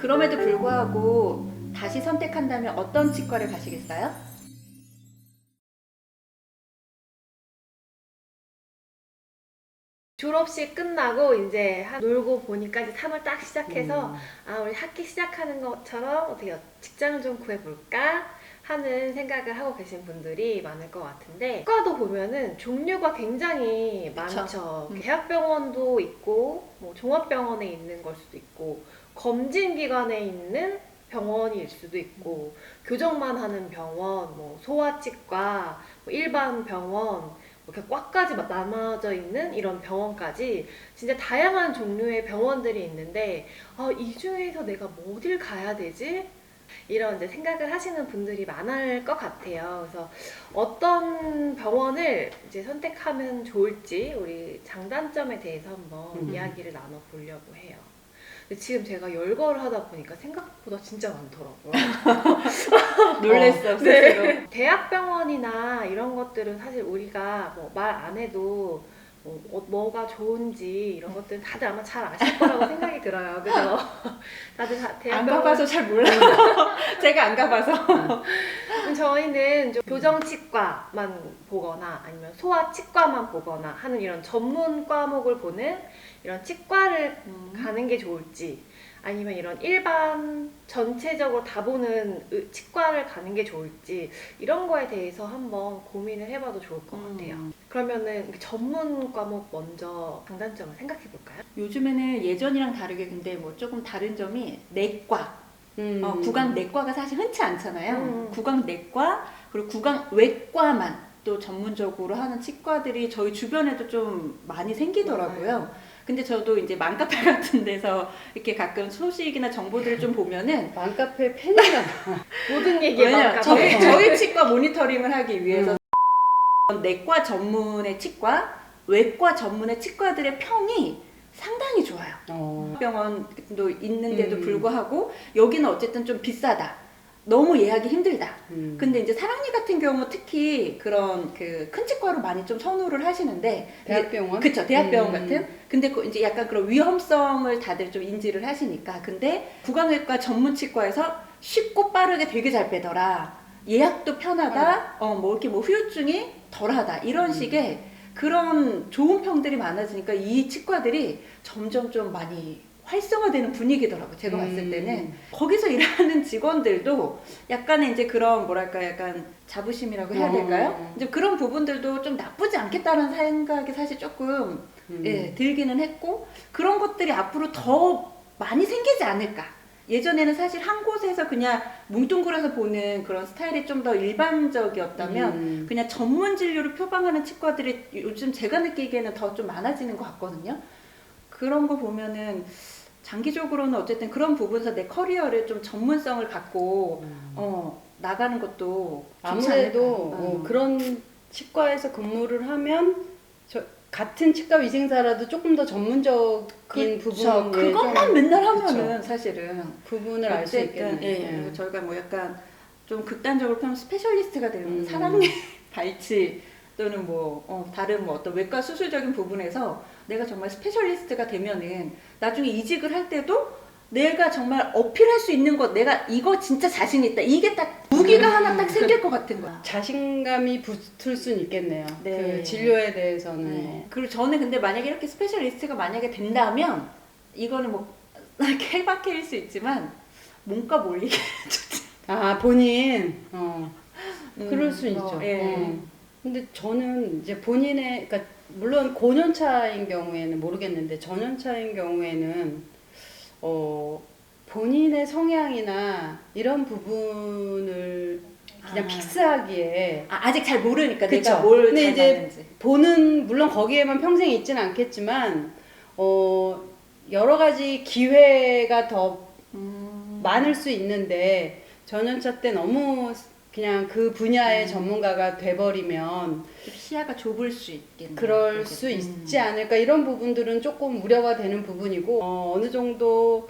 그럼에도 불구하고 다시 선택한다면 어떤 치과를 가시겠어요? 졸업식 끝나고 이제 한 놀고 보니까 이제 3월 딱 시작해서 음. 아 우리 학기 시작하는 것처럼 어떻게 직장을 좀 구해볼까 하는 생각을 하고 계신 분들이 많을 것 같은데 과도 보면은 종류가 굉장히. 많죠. 음. 대학병원도 있고 뭐 종합병원에 있는 걸 수도 있고 검진 기관에 있는 병원일 수도 있고 교정만 하는 병원, 뭐 소아치과, 뭐 일반 병원 뭐 이렇게 꽉까지 막 나눠져 있는 이런 병원까지 진짜 다양한 종류의 병원들이 있는데 아, 이 중에서 내가 뭐 어딜 가야 되지? 이런 이제 생각을 하시는 분들이 많을 것 같아요. 그래서 어떤 병원을 이제 선택하면 좋을지 우리 장단점에 대해서 한번 음. 이야기를 나눠보려고 해요. 근데 지금 제가 열거를 하다 보니까 생각보다 진짜 많더라고요. 놀랬어, 어, 스스로. 네. 대학병원이나 이런 것들은 사실 우리가 뭐 말 안 해도 뭐, 어, 뭐가 좋은지 이런 것들은 다들 아마 잘 아실 거라고 생각이 들어요. 그죠? 다들 다 안 대학병원 가봐서 잘 몰라요. 제가 안 가봐서. 저희는 좀 교정치과만 보거나 아니면 소아치과만 보거나 하는 이런 전문 과목을 보는 이런 치과를 가는 게 좋을지 아니면 이런 일반 전체적으로 다 보는 의- 치과를 가는 게 좋을지 이런 거에 대해서 한번 고민을 해봐도 좋을 것 같아요. 음. 그러면은 그 전문 과목 먼저 장단점을 생각해 볼까요? 요즘에는 예전이랑 다르게 근데 뭐 조금 다른 점이 내과, 음. 어, 구강 내과가 사실 흔치 않잖아요. 음. 구강 내과 그리고 구강 외과만 또 전문적으로 하는 치과들이 저희 주변에도 좀 많이 생기더라고요. 근데 저도 이제 맘카페 같은 데서 이렇게 가끔 소식이나 정보들을 좀 보면은 맘카페 봐. 모든 얘기에 왜냐 맘카페. 저희 저희 치과 모니터링을 하기 위해서 내과 전문의 치과, 외과 전문의 치과들의 평이 상당히 좋아요. 어. 병원도 있는데도 음. 불구하고 여기는 어쨌든 좀 비싸다. 너무 예약이 힘들다. 음. 근데 이제 사랑니 같은 경우 특히 그런 그 큰 치과로 많이 좀 선호를 하시는데 대학병원? 그쵸 대학병원 음. 같은 근데 그 이제 약간 그런 위험성을 다들 좀 인지를 하시니까 근데 구강외과 전문 치과에서 쉽고 빠르게 되게 잘 빼더라 예약도 편하다 어 뭐 이렇게 뭐 후유증이 덜하다 이런 음. 식의 그런 좋은 평들이 많아지니까 이 치과들이 점점 좀 많이 활성화되는 분위기더라고요. 제가 봤을 음. 때는 거기서 일하는 직원들도 약간의 이제 그런 뭐랄까 약간 자부심이라고 해야 어. 될까요? 이제 그런 부분들도 좀 나쁘지 않겠다는 생각이 사실 조금 음. 예, 들기는 했고 그런 것들이 앞으로 더 많이 생기지 않을까. 예전에는 사실 한 곳에서 그냥 뭉뚱그려서 보는 그런 스타일이 좀 더 일반적이었다면 음. 그냥 전문 진료를 표방하는 치과들이 요즘 제가 느끼기에는 더 좀 많아지는 것 같거든요. 그런 거 보면은 장기적으로는 어쨌든 그런 부분에서 내 커리어를 좀 전문성을 갖고 음. 어 나가는 것도 아무래도. 어, 음. 그런 치과에서 근무를 하면 저 같은 치과 위생사라도 조금 더 전문적인 그쵸. 부분에 그것만 좀- 맨날 하면은 사실은 부분을 알수 어쨌든, 있겠네. 예, 예. 그리고 저희가 뭐 약간 좀 극단적으로 표현 스페셜리스트가 되는 음. 사랑니 발치 또는 뭐 어, 다른 뭐 어떤 외과 수술적인 부분에서 내가 정말 스페셜리스트가 되면은 나중에 이직을 할 때도 내가 정말 어필할 수 있는 것 내가 이거 진짜 자신 있다 이게 딱 무기가 음. 하나 딱 생길 것 같은 거야. 자신감이 붙을 수는 있겠네요. 네. 그 진료에 대해서는 네. 그리고 저는 근데 만약에 이렇게 스페셜리스트가 만약에 된다면 이거는 뭐 케바케일 수 있지만 몸과 몰리게 아 본인 어 그럴 수 어, 있죠. 예. 어. 근데 저는 이제 본인의 그러니까 물론 고년차인 경우에는 모르겠는데 전년차인 경우에는 어 본인의 성향이나 이런 부분을 그냥 아. 픽스하기에 아, 아직 잘 모르니까 그쵸. 내가 뭘 근데 잘 이제 맞는지. 보는 물론 거기에만 평생 있지는 않겠지만 어 여러 가지 기회가 더 음. 많을 수 있는데 전연차 때 너무 그냥 그 분야의 음. 전문가가 돼버리면 좀 시야가 좁을 수 있겠네. 그럴 수 음. 있지 않을까 이런 부분들은 조금 우려가 되는 부분이고 어, 어느 정도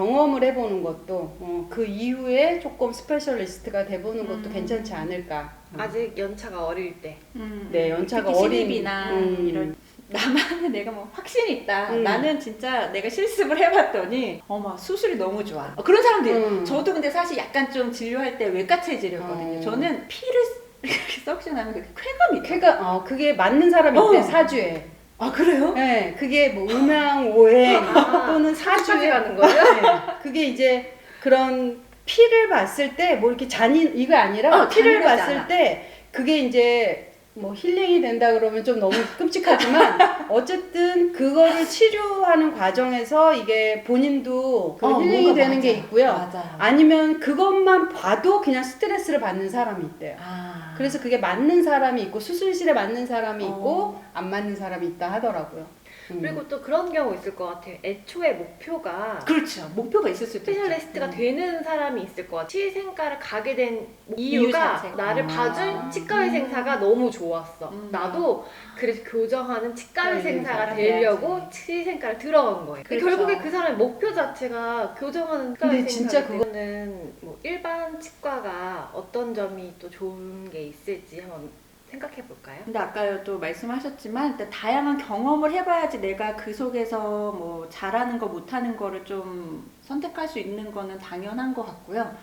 경험을 해보는 것도 어, 그 이후에 조금 스페셜리스트가 돼보는 것도 음. 괜찮지 않을까. 아직 연차가 어릴 때 음. 네, 연차가 특히 어린- 신입이나 음. 이런 나만의 내가 뭐 확신이 있다. 음. 나는 진짜 내가 실습을 해봤더니 어머 수술이 너무 좋아. 어, 그런 사람들이 음. 저도 근데 사실 약간 좀 진료할 때 외과 체질이었거든요. 어. 저는 피를 이렇게 석션하면 그게 쾌감이. 쾌가 어 그게 맞는 사람이 있대 어. 사주에. 아 그래요? 네, 그게 뭐 음양 오행 아, 또는 사주에 가는 거예요? 네, 그게 이제 그런 피를 봤을 때 뭐 이렇게 잔인 이거 아니라 어, 피를 잔인하지 봤을 않아. 때 그게 이제 뭐 힐링이 된다 그러면 좀 너무 끔찍하지만 어쨌든 그거를 치료하는 과정에서 이게 본인도 그 어, 힐링이 되는 게 맞아. 있고요. 맞아요. 아니면 그것만 봐도 그냥 스트레스를 받는 사람이 있대요. 아. 그래서 그게 맞는 사람이 있고 수술실에 맞는 사람이 있고 어. 안 맞는 사람이 있다 하더라고요. 음. 그리고 또 그런 경우 있을 것 같아요. 애초에 목표가 그렇죠. 목표가 있을 수도 있죠. 스페셜리스트가 음. 되는 사람이 있을 것 같아요. 치의생과를 가게 된 이유 이유가 자체가. 나를 아. 봐준 치과의생사가 너무 좋았어. 음. 나도 그래서 교정하는 치과의생사가 되려고 돼야지. 치의생과를 들어간 거예요. 그렇죠. 결국에 그 사람의 목표 자체가 교정하는 치과의생사가 되는 뭐 일반 치과가 어떤 점이 또 좋은 게 있을지 한번 생각해 볼까요? 근데 아까 또 말씀하셨지만 일단 다양한 경험을 해봐야지 내가 그 속에서 뭐 잘하는 거 못하는 거를 좀 선택할 수 있는 거는 당연한 것 같고요.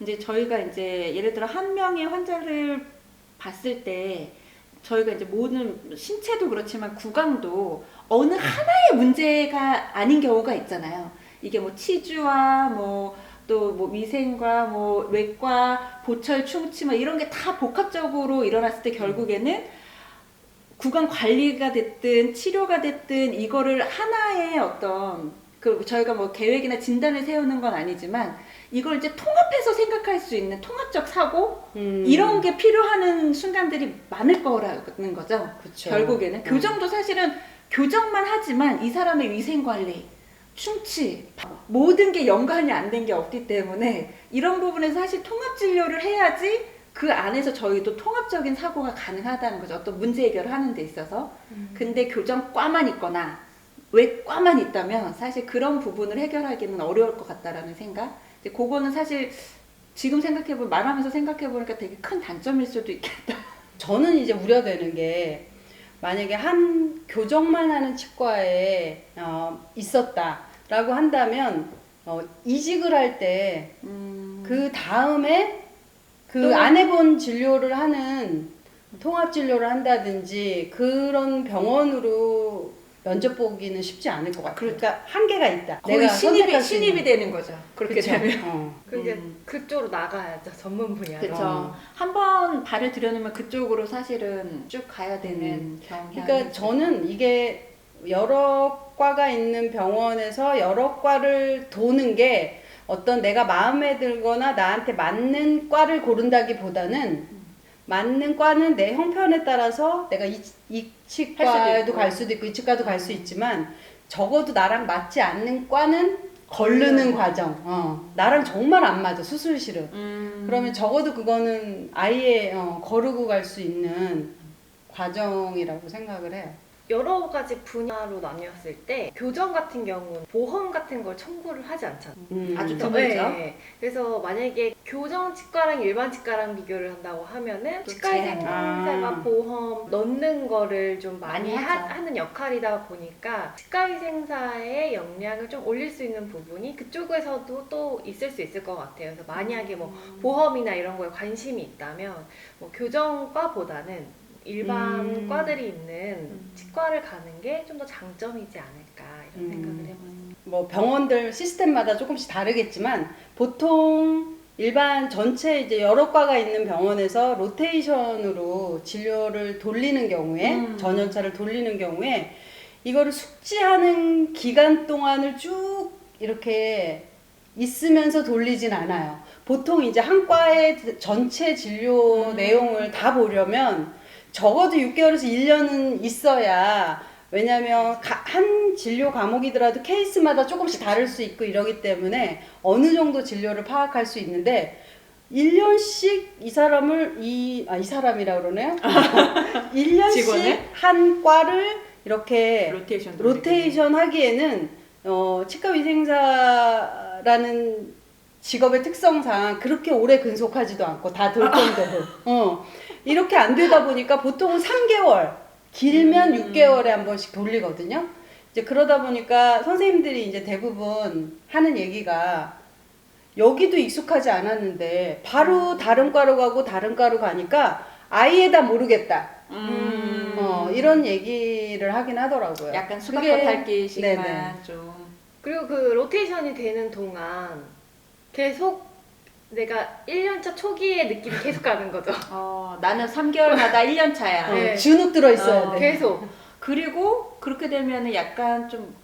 이제 저희가 이제 예를 들어 한 명의 환자를 봤을 때 저희가 이제 모든 신체도 그렇지만 구강도 어느 하나의 문제가 아닌 경우가 있잖아요. 이게 뭐 치주와 뭐 또 뭐 위생과 뭐 외과 보철 충치 막 이런 게 다 복합적으로 일어났을 때 결국에는 구강 관리가 됐든 치료가 됐든 이거를 하나의 어떤 그 저희가 뭐 계획이나 진단을 세우는 건 아니지만 이걸 이제 통합해서 생각할 수 있는 통합적 사고 음. 이런 게 필요하는 순간들이 많을 거라는 거죠. 그쵸. 결국에는 음. 교정도 사실은 교정만 하지만 이 사람의 위생 관리, 충치 모든 게 연관이 안 된 게 없기 때문에 이런 부분에서 사실 통합 진료를 해야지 그 안에서 저희도 통합적인 사고가 가능하다는 거죠. 어떤 문제 해결을 하는 데 있어서. 근데 교정과만 있거나 외과만 있다면 사실 그런 부분을 해결하기는 어려울 것 같다라는 생각. 이제 그거는 사실 지금 생각해보면 말하면서 생각해보니까 되게 큰 단점일 수도 있겠다. 저는 이제 우려되는 게 만약에 한 교정만 하는 치과에 어, 있었다라고 한다면 어, 이직을 할때그 음, 다음에 그 또- 안 해본 진료를 하는 통합 진료를 한다든지 그런 병원으로 면접 보기는 쉽지 않을 것 같아요. 그렇죠. 그러니까 한계가 있다. 거의 신입이 선택할 수 있는. 신입이 되는 거죠. 그렇게 그쵸? 되면. 어. 그게 음. 그쪽으로 나가야죠 전문 분야로. 그렇죠. 어. 한번 발을 들여놓으면 그쪽으로 사실은 쭉 가야 되는 음. 경향이. 그러니까 저는 이게 여러 과가 있는 병원에서 여러 과를 도는 게 어떤 내가 마음에 들거나 나한테 맞는 과를 고른다기보다는 맞는 과는 내 형편에 따라서 내가 이, 이 치과에도. 갈 수도 있고 이 치과도 갈 수 있지만 적어도 나랑 맞지 않는 과는 거르는 과정. 어. 나랑 정말 안 맞아 수술실은. 음. 그러면 적어도 그거는 아예 어, 거르고 갈 수 있는 과정이라고 생각을 해요. 여러 가지 분야로 나뉘었을 때 교정 같은 경우는 보험 같은 걸 청구를 하지 않잖아요. 음. 아주 그래서, 드물죠. 네. 그래서 만약에 교정 치과랑 일반 치과랑 비교를 한다고 하면은 또 치과의생사가 제한. 아. 보험 넣는 거를 좀 많이, 많이 하. 하는 역할이다 보니까 치과의생사의 역량을 좀 올릴 수 있는 부분이 그쪽에서도 또 있을 수 있을 것 같아요. 그래서 만약에 뭐 보험이나 이런 거에 관심이 있다면 뭐 교정과보다는 일반 음. 과들이 있는 음. 치과를 가는 게 좀 더 장점이지 않을까 이런 음. 생각을 해봤어요. 뭐 병원들 시스템마다 조금씩 다르겠지만 보통 일반 전체 이제 여러 과가 있는 병원에서 로테이션으로 진료를 돌리는 경우에 음. 전열차를 돌리는 경우에 이거를 숙지하는 기간 동안을 쭉 이렇게 있으면서 돌리진 않아요. 보통 이제 한 과의 전체 진료 음. 내용을 다 보려면 적어도 6개월에서 1년은 있어야 왜냐면 가- 한 진료 과목이더라도 케이스마다 조금씩 다를 수 있고 이러기 때문에 어느 정도 진료를 파악할 수 있는데 1년씩 이 사람을 이, 아, 이 사람이라 그러네요. 1년씩 직원을? 한 과를 이렇게 로테이션. 로테이션 하기에는 어, 치과위생사라는 직업의 특성상 그렇게 오래 근속하지도 않고 다돌 정도로 어, 이렇게 안 되다 보니까 보통은 3개월 길면 음. 6개월에 한 번씩 돌리거든요. 이제 그러다 보니까 선생님들이 이제 대부분 하는 얘기가 여기도 익숙하지 않았는데 바로 다른 과로 가고 다른 과로 가니까 아예 다 모르겠다. 음. 어, 이런 얘기를 하긴 하더라고요. 약간 수박겉핥기식만 네네. 좀. 그리고 그 로테이션이 되는 동안 계속 내가 1년차 초기의 느낌이 계속 가는 거죠. 어, 나는 3개월마다 1년 차야. 어, 네. 주눅 들어 있어야 어, 돼. 계속. 그리고 그렇게 되면은 약간 좀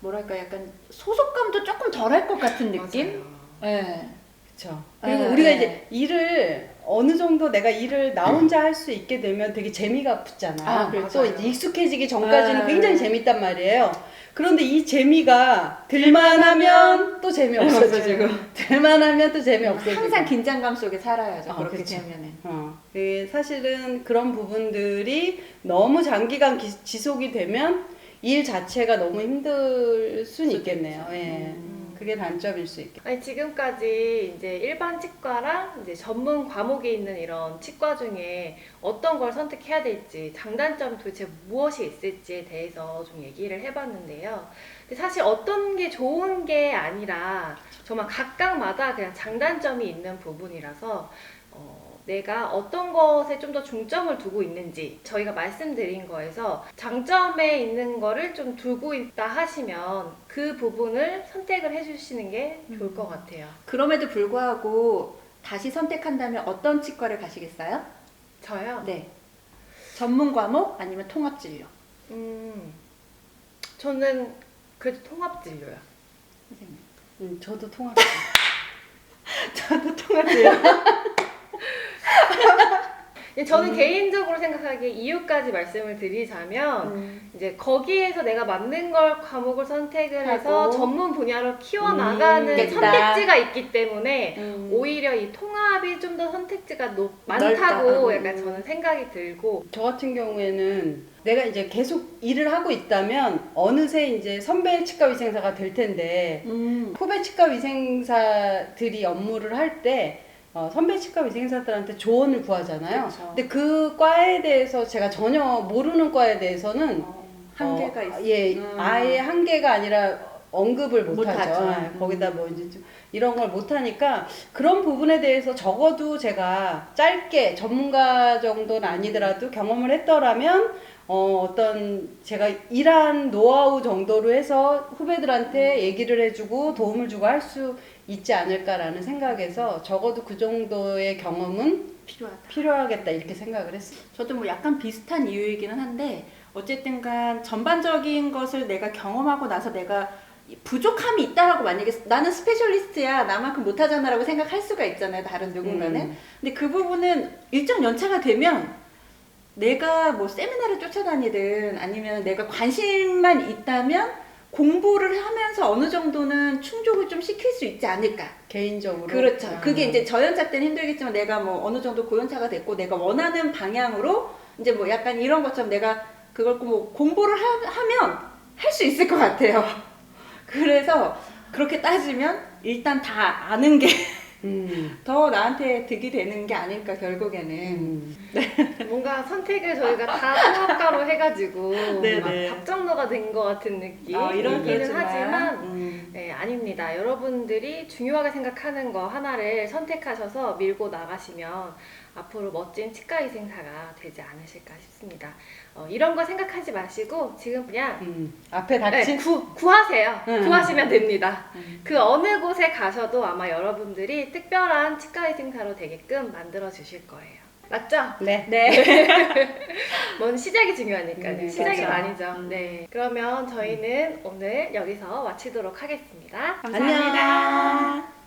뭐랄까 약간 소속감도 조금 덜할 것 같은 느낌? 예. 그렇죠. 그리고 네, 우리가 네. 이제 일을 어느 정도 내가 일을 나 혼자 할 수 있게 되면 되게 재미가 붙잖아. 아, 그렇죠. 또 이제 익숙해지기 전까지는 네. 굉장히 재밌단 말이에요. 그런데 이 재미가 들만하면 또 재미없어지고 들만하면 또 재미없어지고 항상 긴장감 속에 살아야죠. 아, 그렇게 그쵸. 되면은. 어, 그 사실은 그런 부분들이 너무 장기간 기- 지속이 되면 일 자체가 너무 힘들 수는 있겠네요. 예. 음. 그게 단점일 수 있겠. 아니 지금까지 이제 일반 치과랑 이제 전문 과목이 있는 이런 치과 중에 어떤 걸 선택해야 될지 장단점 도대체 무엇이 있을지에 대해서 좀 얘기를 해봤는데요. 근데 사실 어떤 게 좋은 게 아니라 정말 각각마다 그냥 장단점이 있는 부분이라서 어, 내가 어떤 것에 좀 더 중점을 두고 있는지 저희가 말씀드린 거에서 장점에 있는 거를 좀 두고 있다 하시면 그 부분을 선택을 해주시는 게 좋을 것 같아요. 그럼에도 불구하고 다시 선택한다면 어떤 치과를 가시겠어요? 저요? 네. 전문 과목 아니면 통합 진료? 음, 저는 그래도 통합 진료요. 선생님. 음, 저도 통합. 저도 통합 진료. 저는 음. 개인적으로 생각하기에 이유까지 말씀을 드리자면 음. 이제 거기에서 내가 맞는 걸 과목을 선택을 해서 하고. 전문 분야로 키워 나가는 음, 됐다. 선택지가 있기 때문에 음. 오히려 이 통합이 좀 더 선택지가 높, 넓다. 많다고 음. 약간 저는 생각이 들고 저 같은 경우에는 내가 이제 계속 일을 하고 있다면 어느새 이제 선배 치과 위생사가 될 텐데 음. 후배 치과 위생사들이 업무를 할때 어, 선배 치과 위생사들한테 조언을 구하잖아요. 그쵸. 근데 그 과에 대해서 제가 전혀 모르는 과에 대해서는 어, 한계가 어, 있어. 예, 음. 아예 한계가 아니라 언급을 못못 하죠. 하죠. 예, 거기다 뭐 이제 좀 이런 걸 못 하니까 그런 부분에 대해서 적어도 제가 짧게 전문가 정도는 아니더라도 경험을 했더라면 어, 어떤 제가 일한 노하우 정도로 해서 후배들한테 얘기를 해주고 도움을 주고 할 수 있지 않을까라는 생각에서 적어도 그 정도의 경험은 필요하다. 필요하겠다 이렇게 생각을 했어요. 저도 뭐 약간 비슷한 이유이기는 한데 어쨌든 간 전반적인 것을 내가 경험하고 나서 내가 부족함이 있다라고 만약에 나는 스페셜리스트야 나만큼 못하잖아라고 생각할 수가 있잖아요 다른 누군가는 음. 근데 그 부분은 일정 연차가 되면 내가 뭐 세미나를 쫓아다니든 아니면 내가 관심만 있다면 공부를 하면서 어느 정도는 충족을 좀 시킬 수 있지 않을까 개인적으로 그렇죠. 아. 그게 이제 저연차 때는 힘들겠지만 내가 뭐 어느 정도 고연차가 됐고 내가 원하는 방향으로 이제 뭐 약간 이런 것처럼 내가 그걸 뭐 공부를 하, 하면 할 수 있을 것 같아요. 그래서 그렇게 따지면 일단 다 아는 게 더 음. 나한테 득이 되는 게 아닐까 결국에는. 음. 뭔가 선택을 저희가 다 통합가로 해가지고 네네. 막 답정너가 된 것 같은 느낌 아, 이런 이기는 그렇지만 하지만 음. 네, 아닙니다. 여러분들이 중요하게 생각하는 거 하나를 선택하셔서 밀고 나가시면 앞으로 멋진 치과 의생사가 되지 않으실까 싶습니다. 어, 이런 거 생각하지 마시고 지금 그냥 음. 앞에 네, 닥친 구, 구하세요. 음. 구하시면 됩니다. 음. 그 어느 곳에 가셔도 아마 여러분들이 특별한 치과 의생사로 되게끔 만들어 주실 거예요. 맞죠? 네. 네. 뭔 시작이 중요하니까요. 음, 시작이 그렇죠. 많이죠. 음. 네. 그러면 저희는 오늘 여기서 마치도록 하겠습니다. 감사합니다.